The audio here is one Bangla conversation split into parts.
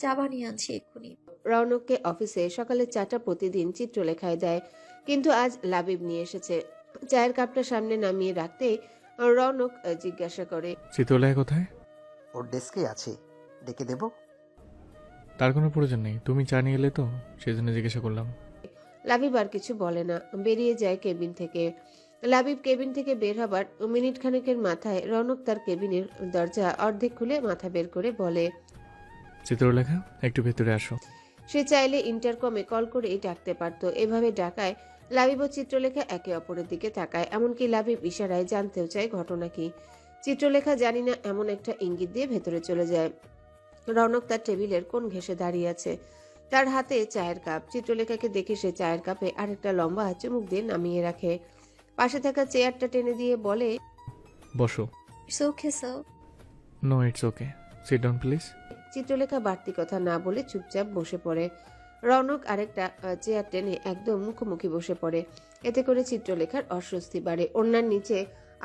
চা বানিয়ে আনছি এক্ষুনি। রৌনককে অফিসে সকালে চাটা প্রতিদিন চিত্রলেখায় দেয় কিন্তু আজ লাবিব নিয়ে এসেছে। চায়ের কাপটা সামনে নামিয়ে রাখতে রৌনক আহ, জিজ্ঞাসা করে চিত্রলেখা কোথায়? ওর ডেস্কে আছে ডেকে দেব? তার কোনো প্রয়োজন নেই তুমি চা নিয়ে এলে তো সেই জন্য জিজ্ঞাসা করলাম। লাবিব আর কিছু বলে না বেরিয়ে যায় কেবিন থেকে। লাবিব কেবিন থেকে বের হবার মিনিট খানেকের মাথায় রৌনক তার কেবিনের দরজা অর্ধেক খুলে মাথা বের করে বলে চিত্রলেখা একটু ভেতরে আসো। সে চাইলে ইন্টারকমে কল করে ডাকতে পারত। এভাবে ডাকায় লাবিব ও চিত্রলেখা একে অপরের দিকে তাকায় এমনকি লাবিব ইশারায় জানতেও চায় ঘটনা কি। চিত্রলেখা জানি না এমন একটা ইঙ্গিত দিয়ে ভেতরে চলে যায়। রৌনক তার টেবিলের কোন ঘেসে দাঁড়িয়ে আছে। তার হাতে চায়ের কাপ। চিত্রলেখাকে দেখে সে চায়ের কাপে আরেকটা লম্বা চুমুক দিয়ে নামিয়ে রাখে। পাশে থাকা চেয়ারটা টেনে দিয়ে বলে বসো। It's okay sir no it's okay sit down please Chitralekha বাড়তি কথা না বলে চুপচাপ বসে পড়ে। রৌনক আরেকটা চেয়ার টেনে একদম মুখোমুখি বসে পড়ে। এতে করে চিত্রলেখার অস্বস্তি বাড়ে। অন্যার নিচে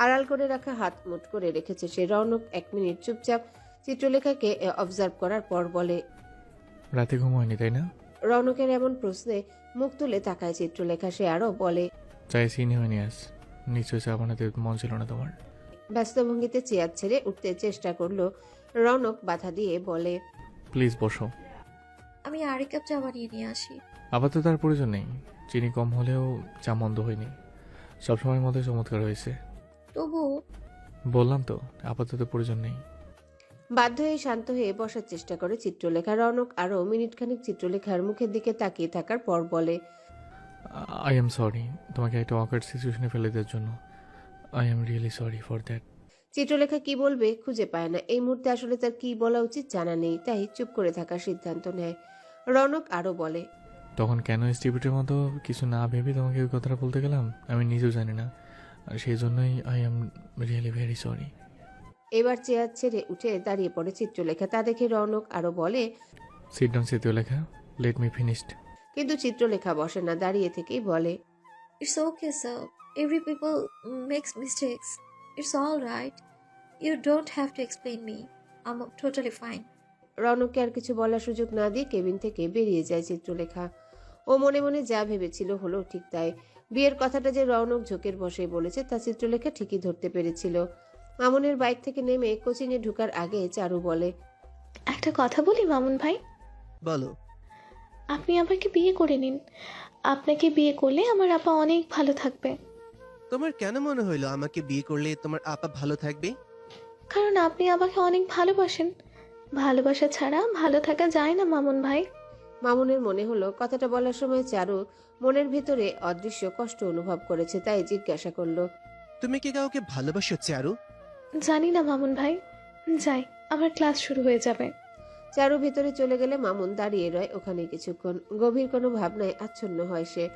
আড়াল করে রাখা হাত মুট করে রেখেছে সে। রৌনক এক মিনিট চুপচাপ চিত্রলেখাকে অবজার্ভ করার পর বলে রাতে ঘুম হয়নি তাই না? রৌনকের এমন প্রশ্নে মুখ তুলে তাকায় চিত্রলেখা। সে আরও বলে চায়ে চিনি হয়নি আজ। নিশ্চয়ই চা বানাতে মন ছিল না তোমার। ব্যস্ত ভঙ্গিতে চেয়ার ছেড়ে উঠতে চেষ্টা করল রৌনক বাধা দিয়ে বলে প্লিজ বসো। আমি আরেক কাপ চা বানিয়ে নিয়ে আসি। আপাতত তার প্রয়োজন নেই। চিনি কম হলেও চা মন্দ হয়নি। সবসময়ের মতো চমৎকার হয়েছে। তবু বললাম তো আপাতত প্রয়োজন নেই। বাধ্য হয়ে শান্ত হয়ে বসার চেষ্টা করে চিত্রলেখা রৌনক আরও মিনিটখানিক চিত্রলেখার মুখের দিকে তাকিয়ে থাকার পর বলে আই এম সরি তোমাকে একটা অকার্ড সিচুয়েশনে ফেলে দেওয়ার জন্য। I am really sorry for that Chitralekha কি বলবে খুঁজে পায় না। এই মুহূর্তে আসলে তার কি বলা উচিত জানা নেই তাই চুপ করে থাকার সিদ্ধান্ত নেয়। রনক আরও বলে তখন কেন স্টিপিটের মতো কিছু না ভেবে তোমাকে ওই কথাটা বলতে গেলাম? আমি নিজেও জানি না। আর সেই জন্যই I am really very sorry এবার চেয়ার ছেড়ে উঠে দাঁড়িয়ে পড়ে চিত্রলেখা। তা দেখে রনক আরও বলে sit down Chitralekha let me finished কিন্তু চিত্রলেখা বসে না দাঁড়িয়ে থেকেই বলে it's okay sir every people makes mistakes it's all right you don't have to explain me I'm totally fine রৌনককে আর কিছু বলার সুযোগ না দিয়ে কেবিন থেকে বেরিয়ে যায় চিত্রলেখা। ও মনে মনে যা ভেবেছিল হলো ঠিক তাই। বিয়ের কথাটা যে রৌনক ঝোঁকের বসে বলেছে তা চিত্রলেখা ঠিকই ধরতে পেরেছিল। মামুনের বাইক থেকে নেমে কোচিংয়ে ঢুকার আগে চারু বলে একটা কথা বলি মামুন ভাই? বলো। আপনি আমাকে বিয়ে করে নিন। আপনাকে বিয়ে করলে আমার আপা অনেক ভালো থাকবে। তোমার কেন মনে হইল আমাকে বিয়ে করলে তোমার আপা ভালো থাকবে? কারণ আপনি আমাকে অনেক ভালোবাসেন। ভালোবাসা ছাড়া ভালো থাকা যায় না মামুন ভাই। মামুনের মনে হলো কথাটা বলার সময় চারু মনের ভিতরে অদৃশ্য কষ্ট অনুভব করেছে তাই জিজ্ঞাসা করল। তুমি কি কাউকে ভালোবাসো চারু? জানি না মামুন ভাই। যাই আমার ক্লাস শুরু হয়ে যাবে। চারু ভিতরে চলে গেলে মামুন দাঁড়িয়ে রয় ওখানে কিছুক্ষণ। গভীর কোনো ভাবনায় আচ্ছন্ন হয় সে।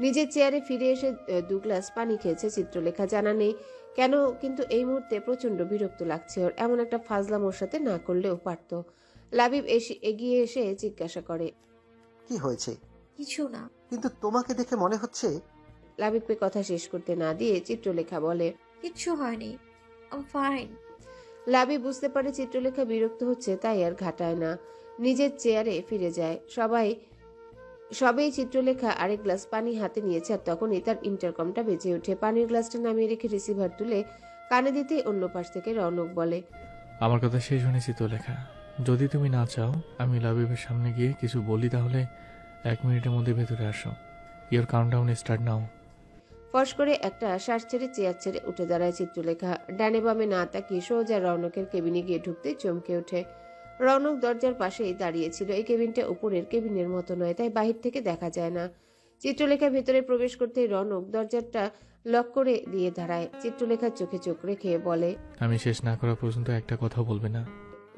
নিজের চেয়ারে ফিরে এসে দু গ্লাস পানি খেয়েছে চিত্রলেখা। জানা নেই কেন কিন্তু এই মুহূর্তে প্রচণ্ড বিরক্ত লাগছে ওর। এমন একটা ফাজলাম ওর সাথে না করলেও পারত। লাবিব এসে এগিয়ে এসে জিজ্ঞাসা করে কি হয়েছে? কিছু না। কিন্তু তোমাকে দেখে মনে হচ্ছে? লাবিবকে কথা শেষ করতে না দিয়ে চিত্রলেখা বলে কিচ্ছু হয়নি। আম ফাইন লাবি বুঝতে পারে চিত্রলেখা বিরক্ত হচ্ছে তাই আর ঘাটায় না। নিজের চেয়ারে ফিরে যায়। সবাই সবেই চিত্রলেখা আরেক গ্লাস পানি হাতে নিয়েছে আর তখনই তার ইন্টারকমটা বেজে ওঠে। পানির গ্লাসটা নামিয়ে রেখে রিসিভার তুলে কানে দিতেই অন্য পাশ থেকে রৌনক বলে আমার কথা শেষ হয়নি চিত্রলেখা। যদি তুমি না চাও আমি লাবিবের সামনে গিয়ে কিছু বলি তাহলে এক মিনিটের মধ্যে ভেতরে আসো। ইয়োর কাউন্টডাউন স্টার্ট নাও ফস করে একটা শ্বাস ছেড়ে চেয়ার ছেড়ে উঠে দাঁড়ায় চিত্রলেখা। ডানে বামে না তাকিয়ে সোজা রৌনকের কেবিনে গিয়ে ঢুকতে চমকে ওঠে। রৌনক দরজার পাশেই দাঁড়িয়েছিল এই কেবিনটা উপরের কেবিনের মতো নয় তাই বাহির থেকে দেখা যায় না। চিত্রলেখা ভেতরে প্রবেশ করতে রনক দরজাটা লক করে দিয়ে দাঁড়ায়। চিত্রলেখার চোখে চোখ রেখে বলে আমি শেষ না করা পর্যন্ত একটা কথা বলবে না।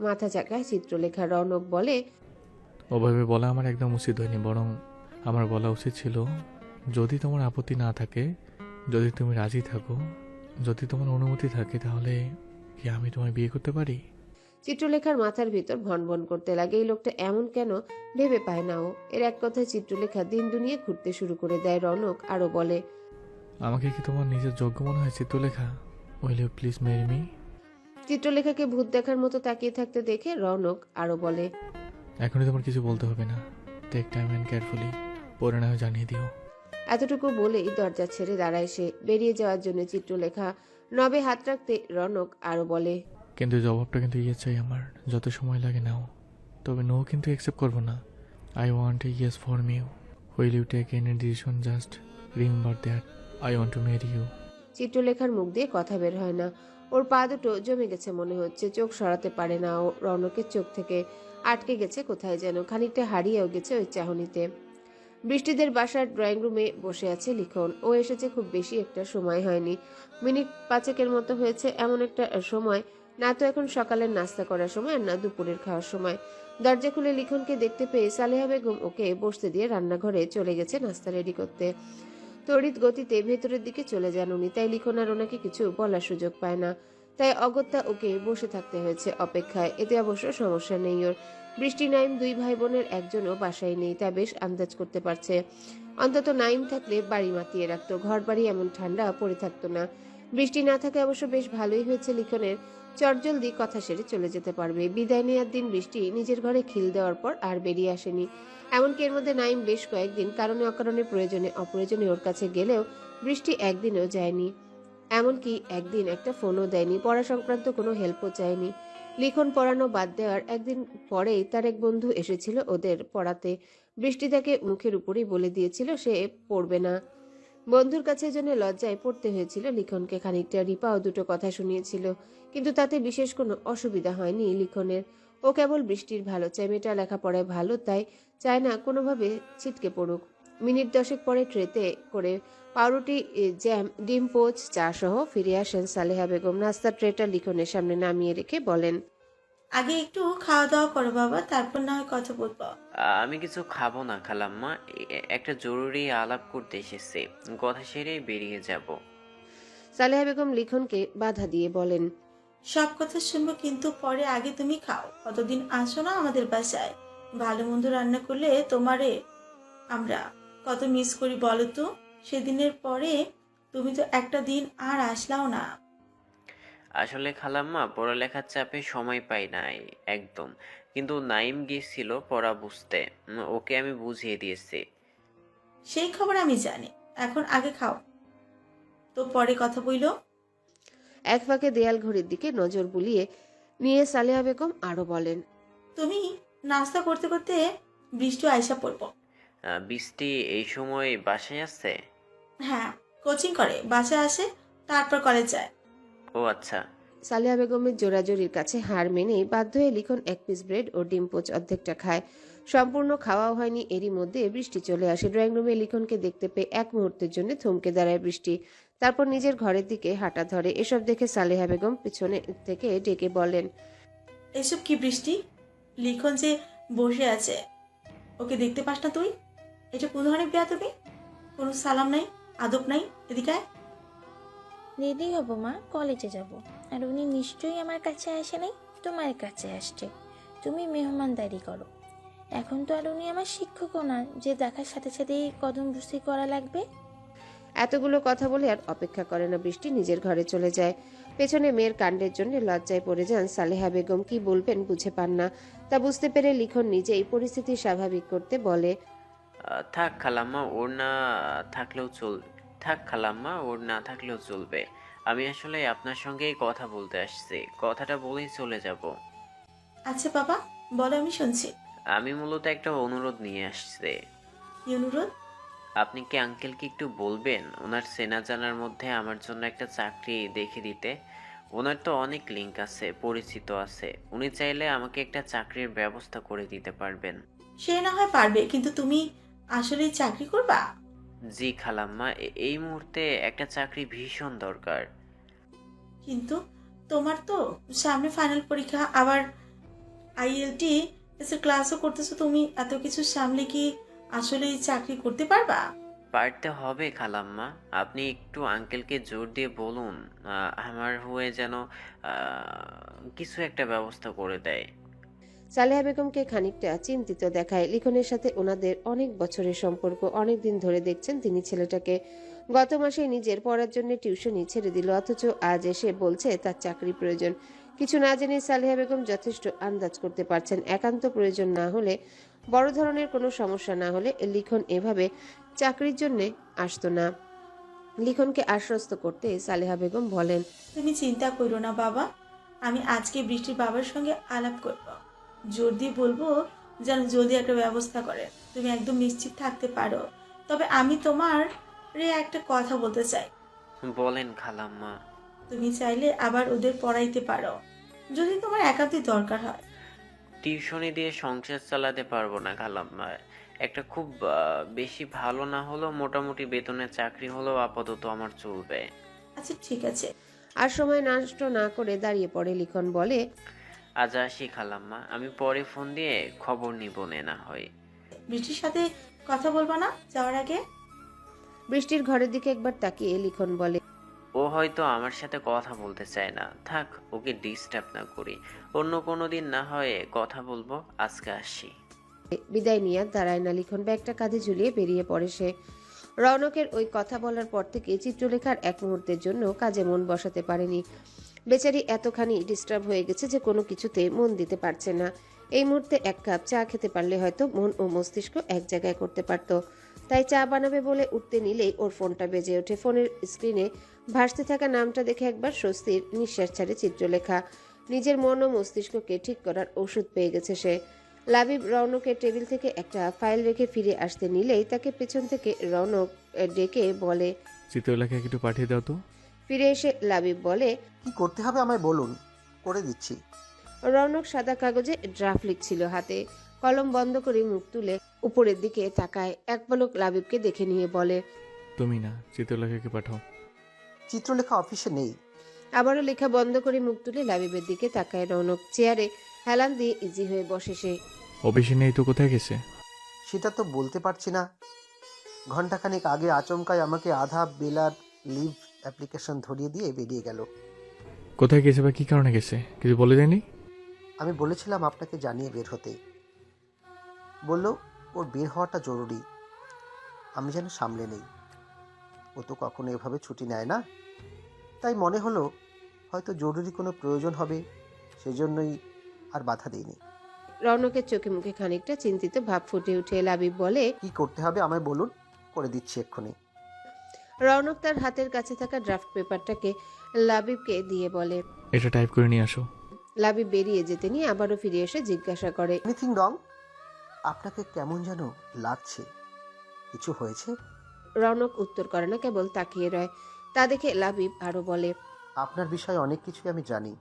মাথা চাকায় চিত্রলেখা রনক বলে ওভাবে বলা আমার একদম উচিত হয়নি বরং আমার বলা উচিত ছিল যদি তোমার আপত্তি না থাকে যদি তুমি রাজি থাকো যদি তোমার অনুমতি থাকে তাহলে কি আমি তোমায় বিয়ে করতে পারি? চিত্রলেখার মাথার ভিতর ভনভন করতে লাগে। এই লোকটা এমন কেন ভেবে পায় না ও। এর এক কথায় চিত্রলেখা দিন দুনিয়ে ঘুরতে শুরু করে দেয় রৌনক আরও বলে আমাকে কি তোমার নিজের যোগ্য মনে হয় Chitralekha? Will you please marry me চিত্রলেখাকে ভূত দেখার মতো তাকিয়ে থাকতে দেখে রৌনক আরও বলে এখনই তোমার কিছু বলতে হবে না। টেক টাইম অ্যান্ড কেয়ারফুলি পরে না জানিয়ে দিও। এতটুকু বলেই দরজা ছেড়ে দাঁড়ায় সে। বেরিয়ে যাওয়ার জন্য চিত্রলেখা নবে হাত রাখতে রনক আরও বলে কিন্তু জবাবটা কিন্তু ইয়ে চাই আমার। যত সময় লাগে নাও। তবে নো কিন্তু অ্যাকসেপ্ট করব না। I want a yes for me while you take any decision just remember that I want to marry you চিত্রলেখার মুখ দিয়ে কথা বের হয় না। ওর পা দুটো জমে গেছে মনে হচ্ছে। চোখ সরাতে পারে না। ও রনকের চোখ থেকে আটকে গেছে কোথায় যেন। খানিকটা হারিয়েও গেছে ওই চাহনিতে। বৃষ্টিদের বাসার ড্রয়িং রুমে বসে আছে লিখন। ও এসেছে খুব বেশি একটা সময় হয়নি। মিনিট পাঁচেকের মতো হয়েছে এমন একটা সময়। না তো এখন সকালের নাস্তা করার সময় আর না দুপুরের খাওয়ার সময়। দরজা খুলে লিখনকে দেখতে পেয়ে সালেহা বেগম ওকে বসতে দিয়ে রান্নাঘরে চলে গেছে নাস্তা রেডি করতে। তড়িৎ গতিতে ভেতরের দিকে চলে যান উনি, তাই লিখন আর ওনাকে কিছু বলার সুযোগ পায় না। তাই অগত্যা ওকে বসে থাকতে হয়েছে অপেক্ষায়, এতে অবশ্য সমস্যা নেই ওর। বৃষ্টি নাইম দুই ভাই বোনের একজনও বাসায় নেই, তা বেশ আন্দাজ করতে পারছে। অন্তত নাইম থাকলে বাড়ি মাতিয়ে রাখতো ঘর বাড়ি এমন ঠান্ডা পড়ে থাকতো না। বৃষ্টি না থাকে অবশ্য বেশ ভালোই হয়েছে লিখনের। চটজলদি কথা সেরে চলে যেতে পারবে। বিদায় নেওয়ার দিন বৃষ্টি, নিজের ঘরে খিল দেওয়ার পর আর বেরিয়ে আসেনি। এমনকি এর মধ্যে নাইম বেশ কয়েকদিন কারণে অকারণে প্রয়োজনে অপ্রয়োজনে ওর কাছে গেলেও বৃষ্টি একদিনও যায়নি। এমনকি একদিন একটা ফোনও দেয়নি। পড়া সংক্রান্ত কোনো হেল্পও চায়নি। লিখন পড়ানো বাদ দেওয়ার একদিন পরেই তার এক বন্ধু এসেছিল ওদের পড়াতে। বৃষ্টি তাকে মুখের উপরেই বলে দিয়েছিল, সে পড়বে না। বন্ধুর কাছে জন্য লজ্জায় পড়তে হয়েছিল লিখনকে। খানিকটা রিপাও দুটো কথা শুনিয়েছিল, কিন্তু তাতে বিশেষ কোনো অসুবিধা হয়নি লিখনের। ও কেবল বৃষ্টির ভালো চায়, মেয়েটা লেখাপড়ায় ভালো, তাই চায় না কোনোভাবে ছিটকে পড়ুক। মিনিট দশেক পরে ট্রেতে করে পাউরুটি জ্যাম, ডিম, পোচ, চা সহ ফিরে আসেন সালেহা বেগম। নাস্তার ট্রেটা লিখনের সামনে নামিয়ে রেখে বলেন আগে একটু খাওয়া দাওয়া করো বাবা তারপর না হয় কথা বলব। আমি কিছু খাব না খালাম্মা। এ- একটা জরুরি আলাপ করতে এসেছি। কথা সেরে বেরিয়ে যাব। সালেহা বেগম লিখনকে বাধা দিয়ে বলেন সব কথা শুনব কিন্তু পরে আগে তুমি খাও। কতদিন আসো না আমাদের বাসায়? ভালো মন্দ রান্না করলে তোমারে আমরা কত মিস করি বলো তো? সেদিনের পরে তুমি তো একটা দিন আর আসলাও না। আসলে খালাম্মা পড়ালেখার চাপে সময় পাই নাই একদম। কিন্তু নাইম গিয়েছিল পড়া বুঝতে। উম, ওকে আমি বুঝিয়ে দিয়েছি। সেই খবর আমি জানি। এখন আগে খাও। তো পরে কথা বইলো। এক ফাঁকে দেয়াল ঘড়ির দিকে নজর বুলিয়ে নিয়ে সালেহা বেগম আরও বলেন তুমি নাস্তা করতে করতে বৃষ্টি আয়সা পড়ব। আহ, বৃষ্টি এই সময় বাসায় আছে? হ্যাঁ কোচিং করে। বাসায় আসে তারপর কলেজ যায়। ও আচ্ছা। সালেহা বেগমের জোরাজোরির কাছে হার মেনেই বাধ্য হয়ে লিখন এক পিস ব্রেড ও ডিম পোচ অর্ধেকটা খায়। সম্পূর্ণ খাওয়াও হয়নি এরই মধ্যে বৃষ্টি চলে আসে। ড্রয়িং রুমে লিখনকে দেখতে পেয়ে এক মুহূর্তের জন্য থমকে দাঁড়ায় বৃষ্টি। তারপর নিজের ঘরের দিকে হাঁটা ধরে। এসব দেখে সালেহা বেগম পিছনে থেকে ডেকে বলেন এসব কি বৃষ্টি? লিখন যে বসে আছে ওকে দেখতে পাস না তুই? এটা কোন ধরনের বিয়া তুমি কোনো সালাম নাই আদব নাই এদিকে আয়। রেডি হব মা কলেজে যাব। আর উনি নিশ্চয়ই আমার কাছে আসে নাই তোমার কাছে আসছে। তুমি মেহমানদারি করো। এখন তো আর উনি আমার শিক্ষকও না যে দেখার সাথে সাথেই কদম বুসি করা লাগবে। এতগুলো কথা বলে আর অপেক্ষা করে না বৃষ্টি নিজের ঘরে চলে যায়। পেছনে মেয়ের কাণ্ডের জন্য লজ্জায় পড়ে যান সালেহা বেগম। কি বলবেন বুঝে পান না। তা বুঝতে পেরে লিখন নিজেই পরিস্থিতি স্বাভাবিক করতে বলে থাক খালাম্মা ওর না থাকলেও চল থাক খালাম্মা ওর না থাকলেও চলবে। আমি আসলে আপনার সঙ্গেই কথা বলতে আসছি। কথাটা বলেই চলে যাব। আচ্ছা বাবা বলো আমি শুনছি। আমি মূলত একটা অনুরোধ নিয়ে আসছি। কি অনুরোধ? আপনি কি আঙ্কেলকে একটু বলবেন? ওনার চেনা জানার মধ্যে আমার জন্য একটা চাকরি দেখে দিতে। ওনার তো অনেক লিঙ্ক আছে পরিচিত আছে। উনি চাইলে আমাকে একটা চাকরির ব্যবস্থা করে দিতে পারবেন। সে না হয় পারবে কিন্তু তুমি আসলে চাকরি করবা? জি খালাম্মা এ- এই মুহূর্তে একটা চাকরি ভীষণ দরকার। কিন্তু তোমার তো সামনে ফাইনাল পরীক্ষা আবার আইএলটি এসে ক্লাসও করতেছো তুমি এত কিছু সামলে কি আসলে চাকরি করতে পারবা? পারতে হবে খালাম্মা আপনি একটু আঙ্কেলকে জোর দিয়ে বলুন আহ, আমার হয়ে যেন আহ, কিছু একটা ব্যবস্থা করে দেয়। সালেহা বেগমকে খানিকটা চিন্তিত দেখায়। লিখনের সাথে ওনাদের অনেক বছরের সম্পর্ক। অনেক দিন ধরে দেখছেন তিনি ছেলেটাকে। গত মাসে নিজের পড়ার জন্য টিউশনি ছেড়ে দিল। অথচ আজ এসে বলছে তার চাকরি প্রয়োজন। কিছু না জেনে সালেহা বেগম যথেষ্ট আন্দাজ করতে পারছেন। একান্ত প্রয়োজন না হলে, বড় ধরনের কোনো সমস্যা না হলে লিখন এভাবে চাকরির জন্য আসতো না। লিখনকে আশ্বস্ত করতে সালেহা বেগম বলেন, তুমি চিন্তা করো না বাবা। আমি আজকে বৃষ্টির বাবার সঙ্গে আলাপ করব। জোর দিয়ে বলব যেন জলদি একটা ব্যবস্থা করে। তুমি একদম নিশ্চিত থাকতে পারো। তবে আমি তোমার রে একটা কথা বলতে চাই। বলেন খালাম্মা। তুমি চাইলে আবার ওদের পড়াইতে পারো। যদি তোমার একান্তই দরকার হয়। টিউশনি দিয়ে সংসার চালাতে পারব না খালাম্মা। একটা খুব আহ, বেশি ভালো না হলেও মোটামুটি বেতনের চাকরি হলেও আপাতত আমার চলবে। আচ্ছা ঠিক আছে। আর সময় নষ্ট না করে দাঁড়িয়ে পড়ে লিখন বলে আজ আসি খালাম্মা আমি পরে ফোন দিয়ে খবর নিব নে না হয়। বৃষ্টির সাথে কথা বলব না যাওয়ার আগে? বৃষ্টির ঘরের দিকে একবার তাকিয়ে লিখন বলে ও হয়তো আমার সাথে কথা বলতে চায় না। থাক ওকে ডিস্টার্ব না করি। অন্য কোনো দিন না হয় কথা বলব আজকে আসি। বিদায় নিয়ে দাঁড়ায় না লিখন। ব্যাগটা কাঁধে ঝুলিয়ে বেরিয়ে পড়ে সে। রৌনকের ওই কথা বলার পর থেকে চিত্রলেখার এক মুহূর্তের জন্য কাজে মন বসাতে পারেনি। বেচারি এতখানি ডিস্টার্ব হয়ে গেছে যে কোনো কিছুতে মন দিতে পারছে না। এই মুহূর্তে এক কাপ চা খেতে পারলে হয়তো মন ও মস্তিষ্ক এক জায়গায় করতে পারতো। তাই চা বানাবে বলে উঠতে নিলেই ওর ফোনটা বেজে ওঠে। ফোনের স্ক্রিনে ভাসতে থাকা নামটা দেখে একবার স্বস্তির নিঃশ্বাস ছাড়ে চিত্রলেখা। নিজের মন ও মস্তিষ্ককে ঠিক করার ওষুধ পেয়ে গেছে সে। লাবিব রৌনকের টেবিল থেকে একটা ফাইল রেখে ফিরে আসতে নিলেই তাকে পেছন থেকে রৌনক ডেকে বলে, চিত্রলেখাকে একটু পাঠিয়ে দাও তো। ফিরে এসে লাবিব বলে কি করতে হবে আমায় বলুন? করে দিচ্ছি। রৌনক সাদা কাগজে ড্রাফট লিখছিল হাতে। কলম বন্ধ করে মুখ তুলে উপরের দিকে তাকায়। এক পলক লাবিবকে দেখে নিয়ে বলে তুমি না চিত্রলেখাকে পাঠাও। চিত্রলেখা অফিসে নেই। আবারও লেখা বন্ধ করে মুখ তুলে লাবিবের দিকে তাকায় রৌনক। চেয়ারে হেলান দিয়ে ইজি হয়ে বসে সে। অফিসে নেই তো কোথায় গেছে? সেটা তো বলতে পারছি না। ঘন্টাখানেক আগে আচমকায় আমাকে আধা বেলার লিভ অ্যাপ্লিকেশন ধরিয়ে দিয়ে বেরিয়ে গেল। কোথায় গেছে বা কী কারণে গেছে? কিছু বলে দেয়নি আমি বলেছিলাম আপনাকে জানিয়ে বের হতে। বলল ওর বের হওয়াটা জরুরি। আমি যেন সামলে নেই। ও তো কখনো এভাবে ছুটি নেয় না। তাই মনে হলো হয়তো জরুরি কোনো প্রয়োজন হবে। সেজন্যই আর বাধা দিইনি। রৌনকের চোখে মুখে খানিকটা চিন্তিত ভাব ফুটে উঠে। লাবিব বলে কি করতে হবে আমায় বলুন? করে দিচ্ছি এক্ষুনি। রৌনক তার হাতের কাছে থাকা ড্রাফট পেপারটাকে লাবিবকে দিয়ে বলে এটা টাইপ করে নিয়ে আসো। লাবিব বেরিয়ে যেতে নিয়ে আবারও ফিরে এসে জিজ্ঞাসা করে এনিথিং রং আপনাকে কেমন যেন লাগছে। কিছু হয়েছে? রৌনক উত্তর করে না কেবল তাকিয়ে রয়। তা দেখে লাবিব আরও বলে আপনার বিষয়ে অনেক কিছুই আমি জানি।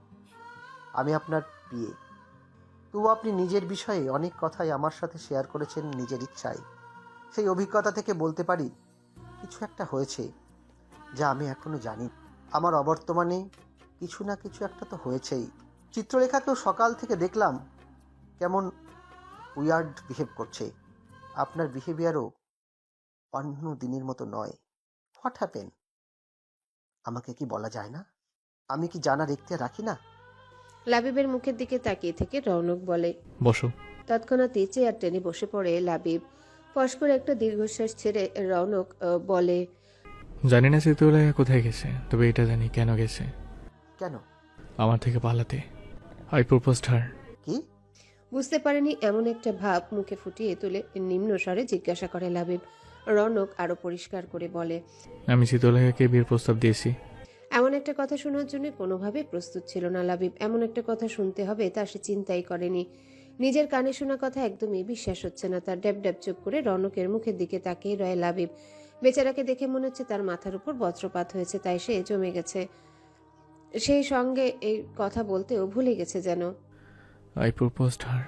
আমি আপনার বিয়ে তবু আপনি নিজের বিষয়ে অনেক কথাই আমার সাথে শেয়ার করেছেন নিজের ইচ্ছায়। সেই অভিজ্ঞতা থেকে বলতে পারি কিছু একটা হয়েছে যা আমি এখনও জানি। আমার অবর্তমানে কিছু না কিছু একটা তো হয়েছেই। চিত্রলেখাকেও সকাল থেকে দেখলাম কেমন উইয়ার্ড বিহেভ করছে। আপনার বিহেভিয়ারও অন্য দিনের মতো নয়। What happen? আমাকে কি বলা যায় না? আমি কি জানার এখতিয়ার রাখি না? লাবিবের মুখের দিকে তাকিয়ে থেকে রৌনক বলে বসো। তৎক্ষণাৎই চেয়ার টেনে বসে পড়ে লাবিব। ফস করে একটা দীর্ঘশ্বাস ছেড়ে রৌনক বলে জানি না চিত্রলেখা কোথায় গেছে তবে এটা জানি কেন গেছে। কেন? আমার থেকে পালাতে। আই প্রপোজ হার কি? বুঝতে পারেনি এমন একটা ভাব মুখে ফুটিয়ে তুলে নিম্ন স্বরে জিজ্ঞাসা করে লাবিব। রনক আরও পরিষ্কার করে বলে আমি চিত্রলেখাকে বিয়ের প্রস্তাব দিয়েছি। এমন একটা কথা শোনার জন্য কোনোভাবে প্রস্তুত ছিল না লাবিব। এমন একটা কথা শুনতে হবে তা সে চিন্তাই করেনি। নিজের কানে শোনা কথা একদমই বিশ্বাস হচ্ছে না। তার ড্যাব ড্যাব চুপ করে রনকের মুখের দিকে তাকিয়ে রয় লাবিব। বেচারাকে দেখে মনে হচ্ছে তার মাথার উপর বজ্রপাত হয়েছে তাই সে জমে গেছে। সেই সঙ্গে এই কথা বলতেও ভুলে গেছে যেন। আই প্রপোজ হার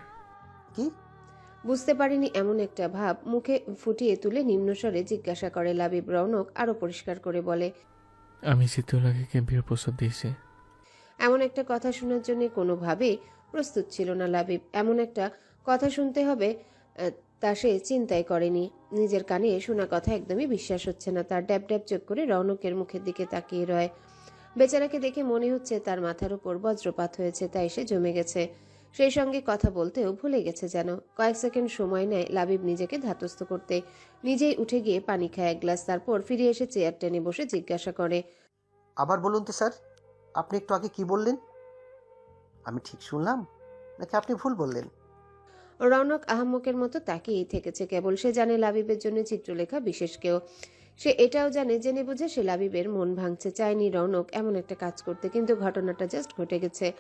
কি? বুঝতে পারিনি এমন একটা ভাব মুখে ফুটিয়ে তুলে নিম্নস্বরে জিজ্ঞাসা করে লাবিব। রৌনক আরও পরিষ্কার করে বলে আমি চিত্রলেখাকে বিয়ের প্রস্তাব দিয়েছি। এমন একটা কথা শোনার জন্য কোনোভাবেই প্রস্তুত ছিল না লাবিব। এমন একটা কথা শুনতে হবে তা সে চিন্তাই করেনি। নিজের কানে শোনা কথা একদমই বিশ্বাস হচ্ছে না। তার ড্যাব ড্যাব চোখ করে রৌনকের মুখের দিকে তাকিয়ে রয়। বেচারাকে দেখে মনে হচ্ছে তার মাথার উপর বজ্রপাত হয়েছে, তাই সে জমে গেছে। সেই সঙ্গে কথা বলতেও ভুলে গেছে যেন। কয়েক সেকেন্ড সময় নেয় লাবিব নিজেকে ধাতস্থ করতে। নিজেই উঠে গিয়ে পানি খায় এক গ্লাস, তারপর ফিরে এসে চেয়ার টেনে বসে জিজ্ঞাসা করে, আবার বলুন তো স্যার, আপনি একটু আগে কি বললেন? আমি ঠিক শুনলাম? নাকি আপনি ভুল বললেন? রৌনক আহম্মকের মতো তাকিয়েই থেকেছে কেবল। সে জানে লাবিবের জন্য চিত্রলেখা বিশেষ কেউ। সে এটাও জানে, জেনে বুঝে সে লাবিবের মন ভাঙছে। চায়নি রৌনক এমন একটা কাজ করতে, কিন্তু ঘটনাটা জাস্ট ঘটে গেছে।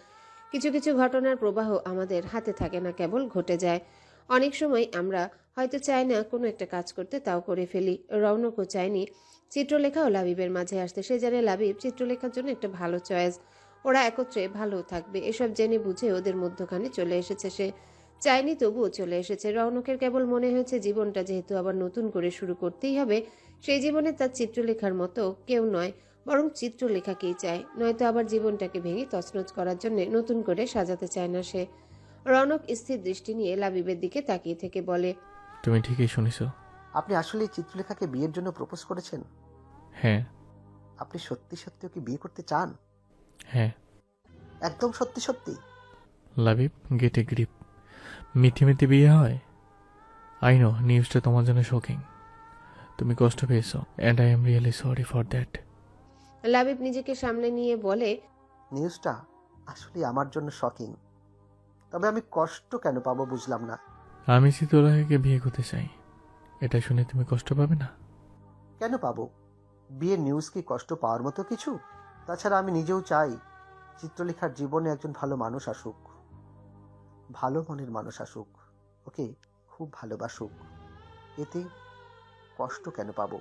কিছু কিছু ঘটনার প্রবাহ আমাদের হাতে থাকে না, কেবল ঘটে যায়। অনেক সময় আমরা হয়তো চাই না কোনো একটা কাজ করতে, তাও করে ফেলি। রৌনকও চায়নি। চিত্রলেখা ও লাবিবের মাঝে আসতে। সে জানে লাবিব চিত্রলেখার জন্য একটা ভালো চয়েস ওরা একত্রে ভালো থাকবে। এসব জেনে বুঝে ওদের মধ্যখানে চলে এসেছে সে। চায়নি তবুও চলে এসেছে। রৌনকের কেবল মনে হয়েছে জীবনটা যেহেতু আবার নতুন করে শুরু করতেই হবে সেই জীবনে তার চিত্রলেখার মতো কেউ নয় বরং চিত্রলেখাকেই চায়? নয়তো আবার জীবনটাকে ভেঙে তছনছ করার জন্য নতুন করে সাজাতে চায় না সে। রৌনক স্থির দৃষ্টি নিয়ে লাবিবের দিকে তাকিয়ে থেকে বলে তুমি ঠিকই শুনেছ। আপনি আসলে চিত্রলেখাকে বিয়ের জন্য প্রপোজ করেছেন? হ্যাঁ। আপনি সত্যি সত্যি ওকে বিয়ে করতে চান? হ্যাঁ। একদম সত্যি সত্যি? লাবিব গেটে গ্রিপ। মিথি মিথি বিয়ে হয়? আই নো নিউজটা তোমার জন্য শোকিং তুমি কষ্ট পেয়েছ and I am really sorry for that Labib নিজেকে সামনে নিয়ে বলে নিউজটা আসলে আমার জন্য শকিং তবে আমি কষ্ট কেন পাবো বুঝলাম না। আমি চিত্রলেখাকে বিয়ে করতে চাই। এটা শুনে তুমি কষ্ট পাবে না? কেন পাবো? বিয়ের নিউজ কি কষ্ট পাওয়ার মতো কিছু? তাছাড়া আমি নিজেও চাই চিত্রলেখার জীবনে একজন ভালো মানুষ আসুক। ভালো মনের মানুষ আসুক ওকে? খুব ভালোবাসুক। এতে কষ্ট কেন পাবো?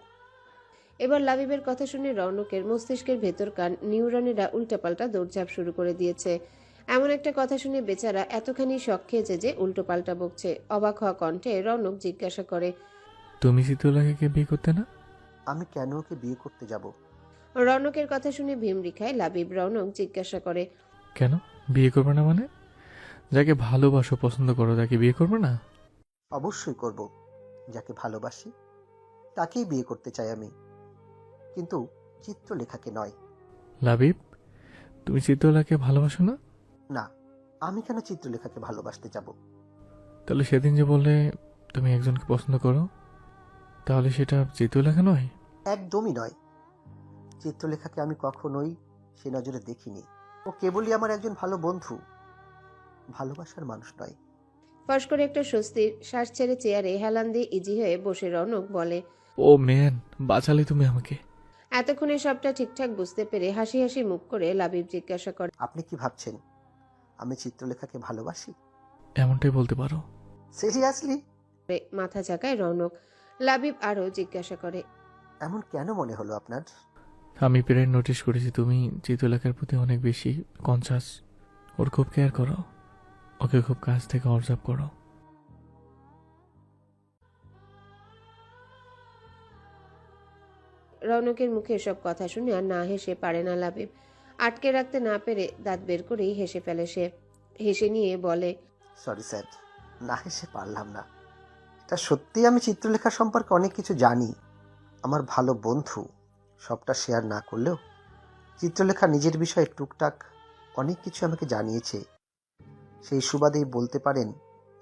এবার লাবিবের কথা শুনে রৌনকের মস্তিষ্কের ভেতরকার নিউরনেরা উল্টাপাল্টা দৌড়ঝাঁপ শুরু করে দিয়েছে। এমন একটা কথা শুনে বেচারা এতখানি শখ খেয়েছে যে উল্টোপাল্টা বকছে। অবাক হওয়া কণ্ঠে রৌনক জিজ্ঞাসা করে তুমি চিত্রলেখাকে বিয়ে করতে না? আমি কেন ওকে বিয়ে করতে যাব? রৌনকের কথা শুনে ভীমরি খায় লাবিব রৌনক জিজ্ঞাসা করে কেন? বিয়ে করবে না মানে? যাকে ভালোবাসো পছন্দ করো তাকে বিয়ে করবে না? অবশ্যই করব। যাকে ভালোবাসি তাকেই বিয়ে করতে চাই আমি। কিন্তু চিত্রলেখাকে নয়। লাবিব তুমি চিত্রলেখাকে ভালোবাসো না? না আমি কেন চিত্রলেখাকে ভালোবাসতে যাব? তাহলে সেদিন যে বললে তুমি একজনকে পছন্দ করো তাহলে সেটা চিত্রলেখা নয়? একদমই নয়। চিত্রলেখাকে আমি কখনোই সে নজরে দেখিনি। ও কেবলই আমার একজন ভালো বন্ধু। ভালোবাসার মানুষ নয়। ফস করে একটা স্বস্তির শ্বাস ছেড়ে চেয়ারে হেলান দিয়ে ইজি হয়ে বসে রনক বলে ও ম্যান বাঁচালে তুমি আমাকে। এতক্ষণে সবটা ঠিকঠাক বুঝতে পেরে হাসি হাসি মুখ করে লাবিব জিজ্ঞাসা করে আপনি কি ভাবছেন? আমি চিত্রলেখাকে ভালোবাসি? এমনটাই বলতে পারো। সিরিয়াসলি? মাথা ঝাঁকায় রনক। লাবিব আরও জিজ্ঞাসা করে এমন কেন মনে হলো আপনার? আমি প্রায় নোটিশ করেছি তুমি চিত্রলেখার প্রতি অনেক বেশি কনসাস ওর খুব কেয়ার করো। ওকে খুব কাছ থেকে অবজার্ভ করো। রৌনকের মুখে এসব কথা শুনে আর না হেসে পারে না লাবিব। আটকে রাখতে না পেরে দাঁত বের করেই হেসে ফেলে সে। হেসে নিয়ে বলে সরি স্যার না হেসে পারলাম না। এটা সত্যি আমি চিত্রলেখা সম্পর্কে অনেক কিছু জানি। আমার ভালো বন্ধু। সবটা শেয়ার না করলেও চিত্রলেখা নিজের বিষয়ে টুকটাক অনেক কিছু আমাকে জানিয়েছে। সেই সুবাদেই বলতে পারেন,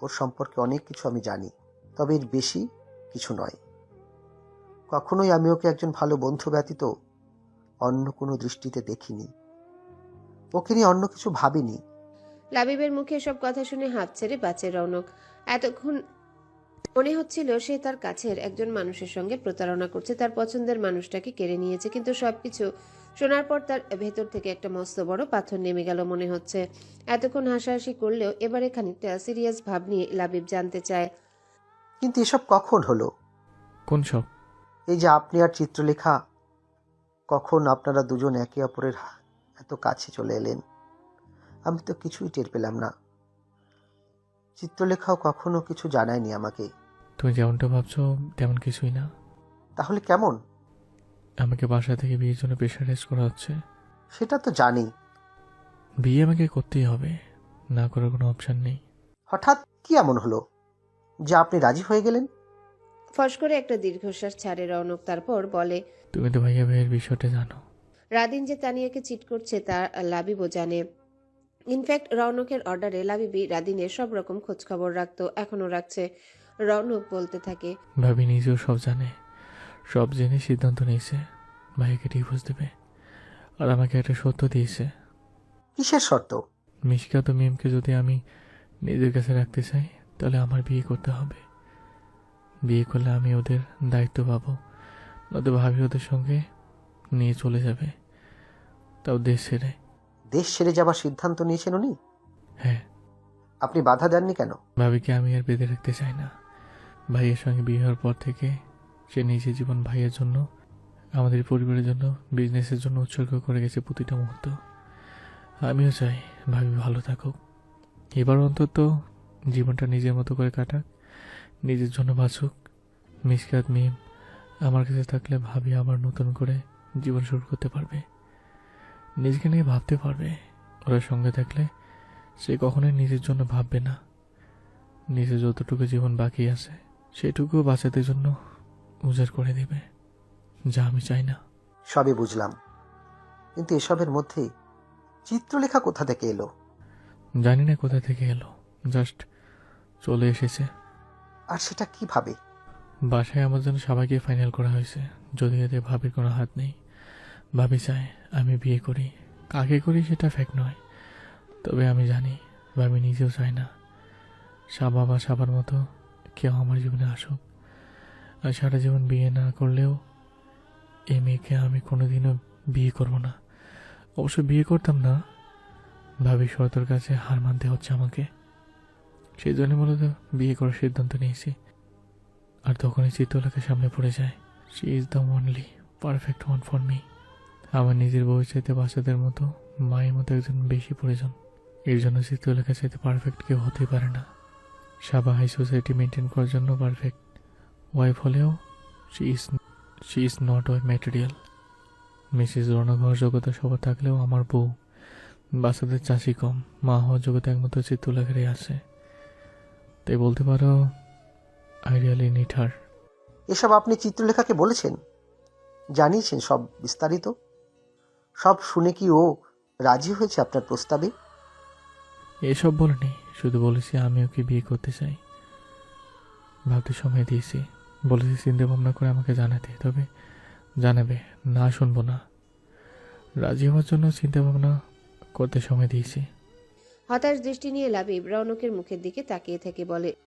ওর সম্পর্কে অনেক কিছু আমি জানি, তবে এর বেশি কিছু নয়। কখনোই আমি ওকে একজন ভালো বন্ধু ব্যতীত অন্য কোনো দৃষ্টিতে দেখিনি। ওকে নিয়ে অন্য কিছু ভাবিনি। লাবিবের মুখে সব কথা শুনে হাত ছেড়ে বাঁচে রৌনক। এতক্ষণ মনে হচ্ছিল সে তার কাছের একজন মানুষের সঙ্গে প্রতারণা করছে তার পছন্দের মানুষটাকে কেড়ে নিয়েছে কিন্তু সবকিছু শোনার পর তার ভেতর থেকে একটা মস্ত বড় পাথর নেমে গেল মনে হচ্ছে। এতক্ষণ হাসাহাসি করলেও এবারে খানিকটা সিরিয়াস ভাব নিয়ে লাবিব জানতে চায়। কিন্তু এসব কখন হলো? কোন সব? এই যে আপনি আর চিত্রলেখা কখন আপনারা দুজন একে অপরের এত কাছে চলে এলেন? আমি তো কিছুই টের পেলাম না। চিত্রলেখাও কখনো কিছু জানায়নি আমাকে। তুমি যেমনটা ভাবছ তেমন কিছুই না। তাহলে কেমন? আমাকে বাসা থেকে বিয়ের জন্য প্রেশারাইজ করা হচ্ছে। সেটা তো জানি। বিয়ে আমাকে করতেই হবে না করার কোনো অপশন নেই। হঠাৎ কি এমন হলো? যে আপনি রাজি হয়ে গেলেন? ফস করে একটা দীর্ঘশ্বাস ছাড়ে রৌনক তারপর বলে তুমি তো ভাইয়া ভাইয়ের বিষয়টা জানো। রাদিন যে তানিয়াকে চিট করছে তা লাবিবও জানে। ইনফ্যাক্ট রৌনকের অর্ডারে লাবিবি রাদিনের সব রকম খোঁজখবর রাখতো এখনও রাখছে। রৌনক বলতে থাকে। ভাবি নিজেও সব জানে। সব জেনে সিদ্ধান্ত নিয়েছে। ভাইয়াকে ডিভোর্স দেবে। আর আমাকে একটা সত্য দিয়েছে। কিসের শর্ত? মিশকা তো মিমকে যদি আমি নিজের কাছে রাখতে চাই তাহলে আমার বিয়ে করতে হবে। বিয়ে করলে আমি ওদের দায়িত্ব পাবো। নয়তো ভাবি ওদের সঙ্গে নিয়ে চলে যাবে। তাও দেশ ছেড়ে। দেশ ছেড়ে যাবার সিদ্ধান্ত নিয়েছেন উনি? হ্যাঁ। আপনি বাধা দেননি কেন? ভাবিকে আমি আর বেঁধে রাখতে চাই না। ভাইয়ের সঙ্গে বিয়ে হওয়ার পর থেকে সে নিজের জীবন ভাইয়ের জন্য, আমাদের পরিবারের জন্য বিজনেসের জন্য উৎসর্গ করে গেছে প্রতিটা মুহূর্ত। আমিও চাই ভাবি ভালো থাকুক। এবার অন্তত জীবনটা নিজের মতো করে কাটাক, নিজের জন্য বাঁচুক। মিসকাত মিম, আমার কাছে থাকলে ভাবি আবার নতুন করে জীবন শুরু করতে পারবে। নিজেকে নিয়ে ভাবতে পারবে। ওরা সঙ্গে থাকলে সে কখনোই নিজের জন্য ভাববে না। নিজের যতটুকু জীবন বাকি আছে। সেটুকু বাঁচাতে জন্য উজাড় করে দেবে। যা আমি চাই না। সবই বুঝলাম। কিন্তু এসবের মধ্যে চিত্রলেখা কোথা থেকে এলো? জানি না কোথা থেকে এলো। জাস্ট চলে এসেছে। আর সেটা কীভাবে? বাসায় আমার জন্য সবাইকে ফাইনাল করা হয়েছে। যদি এতে ভাবির কোনো হাত নেই ভাবি চায় আমি বিয়ে করি। কাকে করি সেটা ফ্যাক্ট নয়। তবে আমি জানি ভাবি নিজেও চায় না। সাবা বা সাবার মতো কেউ আমার জীবনে আসুক। আর সারা জীবন বিয়ে না করলেও এই মেয়েকে আমি কোনোদিনও বিয়ে করব না। অবশ্য বিয়ে করতাম না। ভাবি শরতের কাছে হার মানতে হচ্ছে আমাকে। সেই জন্য মূলত বিয়ে করার সিদ্ধান্ত নিয়েছি। আর তখনই চিত্রলেখার সামনে পড়ে যায় she is the only perfect one for me আমার নিজের বউ চাইতে বাচ্চাদের মতো, মায়ের মতো একজন বেশি প্রয়োজন। এর জন্য চিত্রলেখা চাইতে পারফেক্ট কেউ হতেই পারে না। সাবা হাই সোসাইটি মেনটেন করার জন্য পারফেক্ট ওয়াইফ হলেও she is she is not wife material Mrs Ranaghar যোগ্যতা সবার থাকলেও আমার বউ। বাচ্চাদের চাষি কম। মা হওয়ার যোগ্যতা একমাত্র চিত্রলেখারই আছে। তাই বলতে পারো আই রিয়ালি নিড হার এসব আপনি চিত্রলেখাকে বলেছেন? জানিয়েছেন সব বিস্তারিত? সব শুনে কি ও রাজি হয়েছে আপনার প্রস্তাবে? এসব বলিনি। শুধু বলেছি আমি ওকে বিয়ে করতে চাই? ভাবতে সময় দিয়েছি। বলেছি চিন্তা ভাবনা করে আমাকে জানাতে, তবে জানাবে, না শুনব না। রাজি হওয়ার জন্য চিন্তা ভাবনা করতে সময় দিয়েছি। হতাশ দৃষ্টি নিয়ে লাবিব, রৌনকের মুখের দিকে তাকিয়ে থেকে বলে